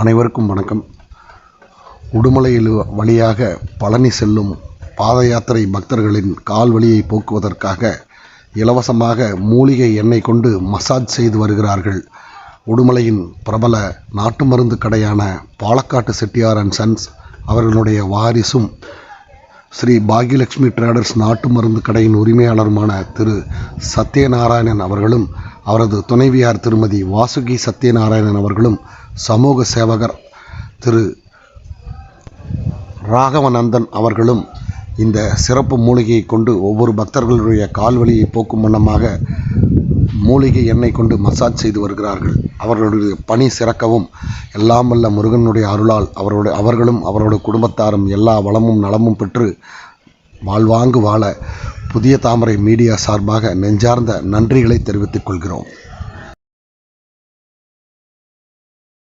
அனைவருக்கும் வணக்கம். உடுமலையில் வழியாக பழனி செல்லும் பாத யாத்திரை பக்தர்களின் கால் வலியை போக்குவதற்காக இலவசமாக மூலிகை எண்ணெய் கொண்டு மசாஜ் செய்து வருகிறார்கள். உடுமலையின் பிரபல நாட்டு மருந்து கடையான பாலக்காட்டு செட்டியார் அண்ட் சன்ஸ் அவர்களுடைய வாரிசும் ஸ்ரீ பாகியலட்சுமி டிரேடர்ஸ் நாட்டு மருந்து கடையின் உரிமையாளருமான திரு சத்யநாராயணன் அவர்களும் அவரது துணைவியார் திருமதி வாசுகி சத்யநாராயணன் அவர்களும் சமூக சேவகர் திரு ராகவநந்தன் அவர்களும் இந்த சிறப்பு மூலிகையை கொண்டு ஒவ்வொரு பக்தர்களுடைய கால்வழியை போக்கும் வண்ணமாக மூலிகை எண்ணெய் கொண்டு மசாஜ் செய்து வருகிறார்கள். அவர்களுடைய பணி சிறக்கவும் எல்லாம் வல்ல முருகனுடைய அருளால் அவருடைய அவர்களும் அவருடைய குடும்பத்தாரும் எல்லா வளமும் நலமும் பெற்று வாழ்வாங்கு வாழ புதிய தாமரை மீடியா சார்பாக நெஞ்சார்ந்த நன்றிகளை தெரிவித்துக் கொள்கிறோம்.